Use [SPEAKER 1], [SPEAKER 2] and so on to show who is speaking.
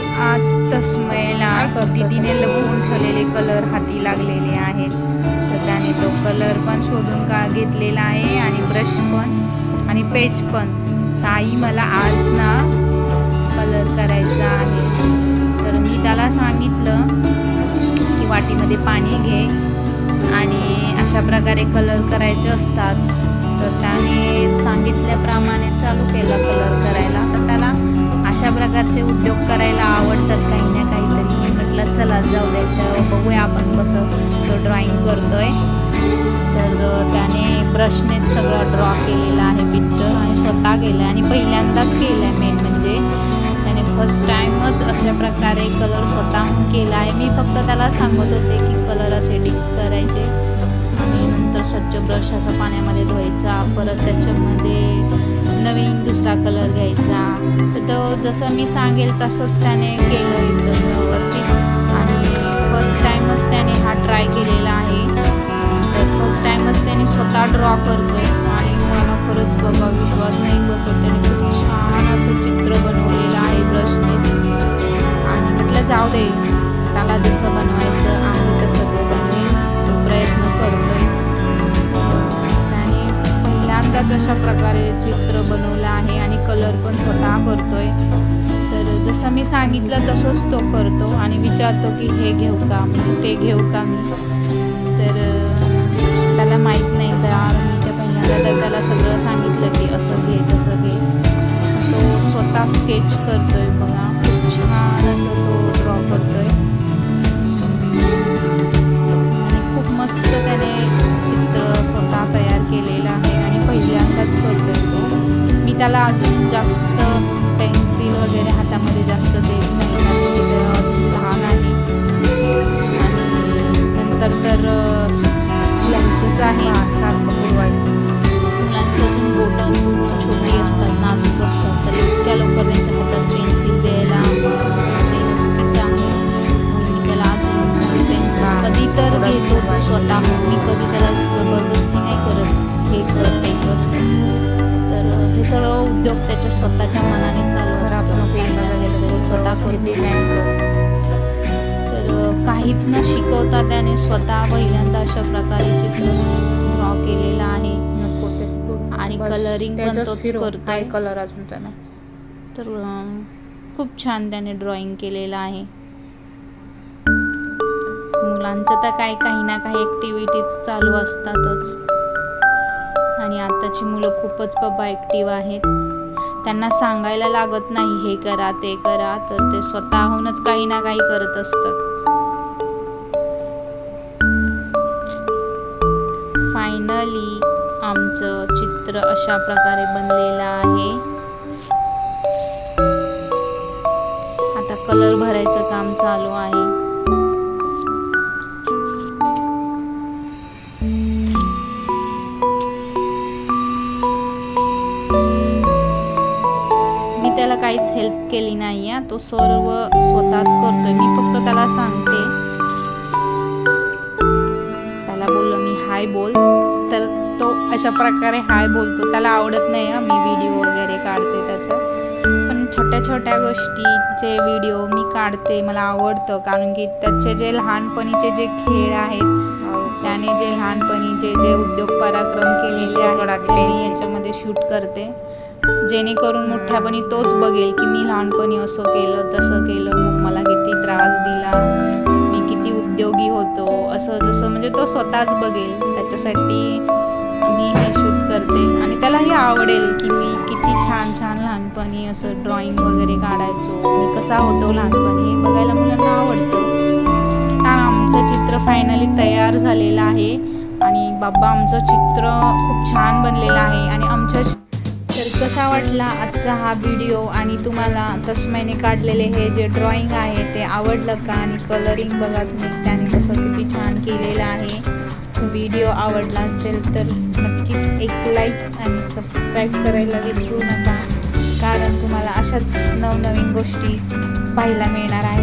[SPEAKER 1] आज तस्मयला दीदीने लपवून ठेवलेले कलर हाती लागलेले आहेत. तर त्याने तो कलर पण शोधून का घेतलेला आहे आणि ब्रश पण आणि पेज पण. ताई आई मला आज ना कलर करायचा आहे. तर मी त्याला सांगितलं की वाटीमध्ये पाणी घे आणि अशा प्रकारे कलर करायचे असतात. तर त्याने सांगितल्याप्रमाणे चालू प्रकारचे उद्योग करायला आवडतात काही ना काहीतरी. म्हटलं चला जाऊ दे तर बघूया आपण कसं तो ड्रॉइंग करतोय. तर त्याने ब्रशनेच सगळं ड्रॉ केलेलं आहे पिक्चर आणि स्वतः केलं आणि पहिल्यांदाच केलं आहे मेन म्हणजे. त्याने फर्स्ट टाईमच अशा प्रकारे कलर स्वतःहून केला आहे. मी फक्त त्याला सांगत होते की कलर असे डीप करायचे. आणि नंतर स्वच्छ ब्रश असं पाण्यामध्ये धुवायचा परत त्याच्यामध्ये नवीन दुसरा कलर घ्यायचा. तर तो जसं मी सांगेल तसंच त्याने केलं एकदम व्यवस्थित. आणि फर्स्ट टाईमच त्याने हा ट्राय केलेला आहे. तर फर्स्ट टाईमच त्याने स्वतः ड्रॉ करतो आणि मला खरंच बघा विश्वास नाही बसत त्याने. खूप छान असं चित्र बनवलेलं आहे ब्रशनेच. आणि म्हटलं जाऊ दे त्याला जसं बनवायचं आहे तसं तो बनवेल. तो प्रयत्न करतोय. त्याने पहिल्यांदाच अशा प्रकारे चित्र बनवलं आहे आणि कलर पण स्वतः करतोय. तर जसं मी सांगितलं तसंच तो करतो आणि विचारतो की हे घेऊ का? ते घेऊ का मी? तर त्याला माहीत नाही तर मी त्या पहिल्यांदा तर त्याला सगळं सांगितलं की असं घे तसं घे. तो स्वतः स्केच करतोय बघा. खूप छान असं तो ड्रॉ करतोय. मी त्याला अजून जास्त पेन्सिल वगैरे हातामध्ये जास्त देत नाही कारण की अजून लहान आहे. आणि नंतर तर लंचच आहे. सारखं बोलवायचं मुलांचं अजून बोटं छोटी असतात नाजूक असतात उद्योग त्याच्या स्वतःच्या मनाने चालू काहीतरी स्वतः करतो तर काहीच न शिकवता त्याने स्वतः पहिल्यांदा अशा प्रकारे चित्र ड्रॉ केलेलं आहे. आणि coloring पण तोच. करतोय.
[SPEAKER 2] काय कलर अजून त्यानं.
[SPEAKER 1] तर खूप छान त्याने ड्रॉइंग केलेलं आहे. मुलांचं तर काही काही ना काही ॲक्टिव्हिटीज चालू असतातच. आणि आताची मुलं खूपच बाबा ॲक्टिव्ह आहेत. त्यांना सांगायला लागत नाही हे करा ते करा. तर ते स्वतःहूनच काही ना काही करत असतात. फायनली आमचं चित्र अशा प्रकारे बनलेलं आहे. आता कलर भरायचं काम चालू आहे. मी त्याला काहीच हेल्प केली नाही आहे तो सर्व स्वतःच करतोय. मी फक्त त्याला सांगते. त्याला बोललो मी हाय बोल. तर तो अशा प्रकारे हाय बोलतो. त्याला आवडत नाही मी व्हिडिओ वगैरे काढते त्याचा. पण छोट्या छोट्या गोष्टीचे व्हिडिओ मी काढते मला आवडतं. कारण की त्याचे जे लहानपणीचे जे खेळ आहेत त्याने जे लहानपणी जे जे उद्योग पराक्रम केलेले आहेत मी याच्यामध्ये शूट करते. जेणेकरून मोठ्यापणी तोच बघेल की मी लहानपणी असं केलं तसं केलं. मग मला किती त्रास दिला. मी किती उद्योगी होतो. असं जसं म्हणजे तो स्वतःच बघेल. त्याच्यासाठी मी हे शूट करते. आणि त्यालाही आवडेल की मी किती छान छान लहानपणी असं ड्रॉइंग वगैरे काढायचो. मी कसा होतो लहानपणी हे बघायला मुलांना आवडतं. कारण आमचं चित्र फायनली तयार झालेलं आहे. आणि बाबा आमचं चित्र खूप छान बनलेलं आहे. आणि आमच्या तर कसा वाटला आजचा हा व्हिडिओ आणि तुम्हाला तस्मैने काढलेले हे जे ड्रॉइंग आहे ते आवडलं का? आणि कलरिंग बघा तुम्ही त्याने कसं किती छान केलेलं आहे. व्हिडिओ आवडला असेल तर नक्कीच एक लाईक आणि सबस्क्राईब करायला विसरू नका. कारण तुम्हाला अशाच नवनवीन गोष्टी पाहायला मिळणार आहेत.